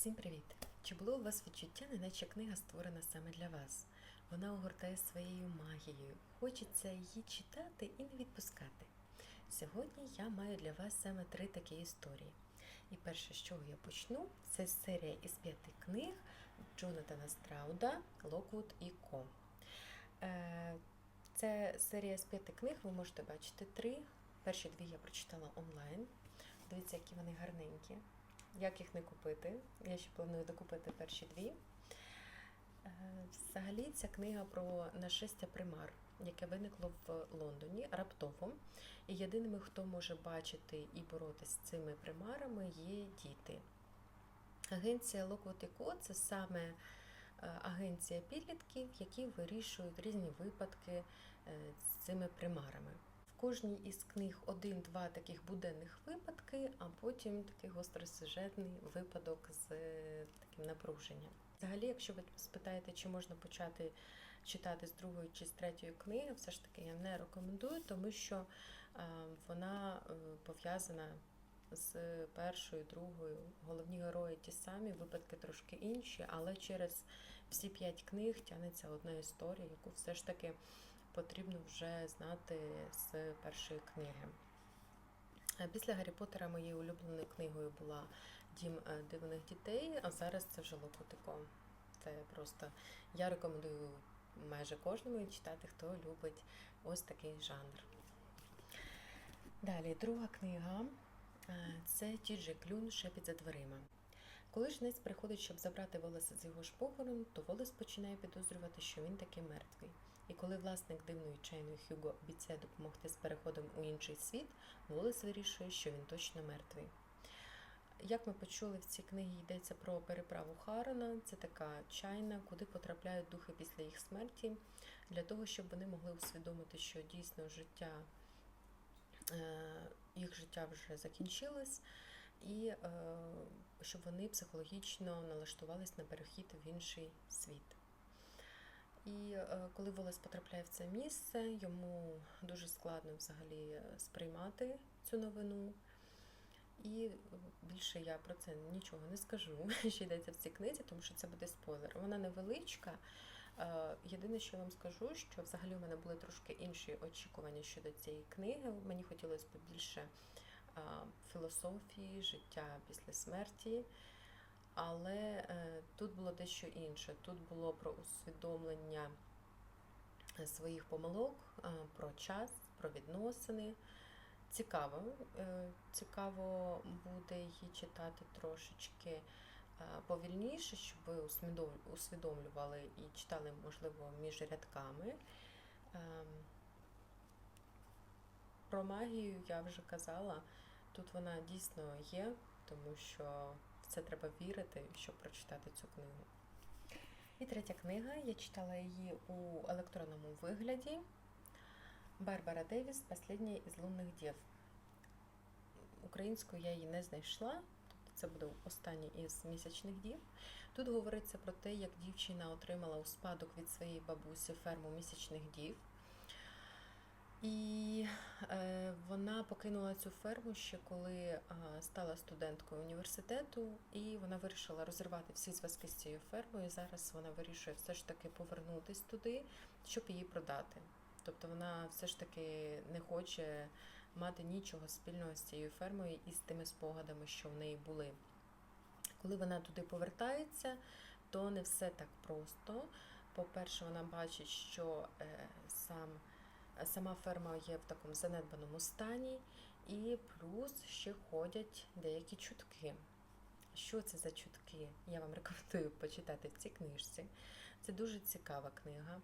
Всім привіт! Чи було у вас відчуття, неначе книга створена саме для вас? Вона огортає своєю магією. Хочеться її читати і не відпускати. Сьогодні я маю для вас саме три такі історії. І перше, з чого я почну, це серія із п'яти книг Джонатана Страуда Локвуд і Ко. Е, Це серія з п'яти книг, ви можете бачити три. Перші дві я прочитала онлайн. Дивіться, які вони гарненькі. Як їх не купити? Я ще планую докупити перші дві. Е, Взагалі, ця книга про нашестя примар, яке виникло в Лондоні раптово. І єдиними, хто може бачити і боротися з цими примарами, є діти. Агенція Lockwood Co. – це саме е, агенція підлітків, які вирішують різні випадки е, з цими примарами. Кожній із книг один-два таких буденних випадки, а потім такий гостросюжетний випадок з е, таким напруженням. Взагалі, якщо ви спитаєте, чи можна почати читати з другої чи з третьої книги, все ж таки я не рекомендую, тому що е, вона е, пов'язана з першою, другою. Головні герої ті самі, випадки трошки інші, але через всі п'ять книг тягнеться одна історія, яку все ж таки потрібно вже знати з першої книги. Е, Після Гаррі Поттера моєю улюбленою книгою була Дім е, дивних дітей, а зараз це вже Локотико. Це просто я рекомендую майже кожному читати, хто любить ось такий жанр. Далі, друга книга е, це Тіджі Клюн Шепіт за дверима. Коли жнець приходить, щоб забрати Волоса з його ж похорону, то Волос починає підозрювати, що він таки мертвий. І коли власник дивної чайної Хюго обіцяє допомогти з переходом у інший світ, Волос вирішує, що він точно мертвий. Як ми почули, в цій книгі йдеться про переправу Харона. Це така чайна, куди потрапляють духи після їх смерті, для того, щоб вони могли усвідомити, що дійсно життя, е, їх життя вже закінчилось, і е, щоб вони психологічно налаштувались на перехід в інший світ. І е, коли Волос потрапляє в це місце, йому дуже складно взагалі сприймати цю новину. І більше я про це нічого не скажу, що йдеться в цій книзі, тому що це буде спойлер. Вона невеличка. Е, Єдине, що я вам скажу, що взагалі у мене були трошки інші очікування щодо цієї книги. Мені хотілося б більше е, філософії, життя після смерті. Але е, тут було дещо інше. Тут було про усвідомлення своїх помилок, е, про час, про відносини. Цікаво. Е, Цікаво буде її читати трошечки е, повільніше, щоб ви усвідомлювали і читали, можливо, між рядками. Ем, Про магію я вже казала. Тут вона дійсно є, тому що це треба вірити, щоб прочитати цю книгу. І третя книга. Я читала її у електронному вигляді. Барбара Девіс Последня із лунних дів. Українською я її не знайшла, тобто це буде останній із місячних дів. Тут говориться про те, як дівчина отримала у спадок від своєї бабусі ферму місячних дів. І вона покинула цю ферму ще коли стала студенткою університету, і вона вирішила розірвати всі зв'язки з цією фермою. І зараз вона вирішує все ж таки повернутись туди, щоб її продати. Тобто вона все ж таки не хоче мати нічого спільного з цією фермою і з тими спогадами, що в неї були. Коли вона туди повертається, то не все так просто. По-перше, вона бачить, що е, сам, сама ферма є в такому занедбаному стані, і плюс ще ходять деякі чутки. Що це за чутки? Я вам рекомендую почитати в цій книжці. Це дуже цікава книга.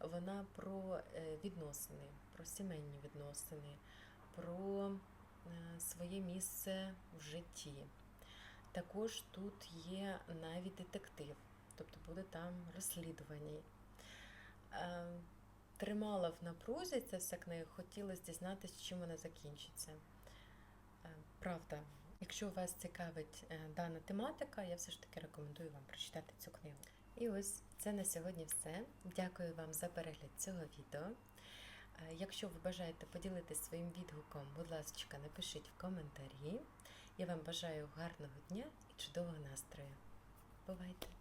Вона про е, відносини, про сімейні відносини, про е, своє місце в житті. Також тут є навіть детектив, тобто буде там розслідування. Тримала в напрузі ця вся книга, хотілося дізнатися, чим вона закінчиться. Е, Правда, якщо вас цікавить е, дана тематика, я все ж таки рекомендую вам прочитати цю книгу. І ось це на сьогодні все. Дякую вам за перегляд цього відео. Е, Якщо ви бажаєте поділитися своїм відгуком, будь ласка, напишіть в коментарі. Я вам бажаю гарного дня і чудового настрою. Бувайте!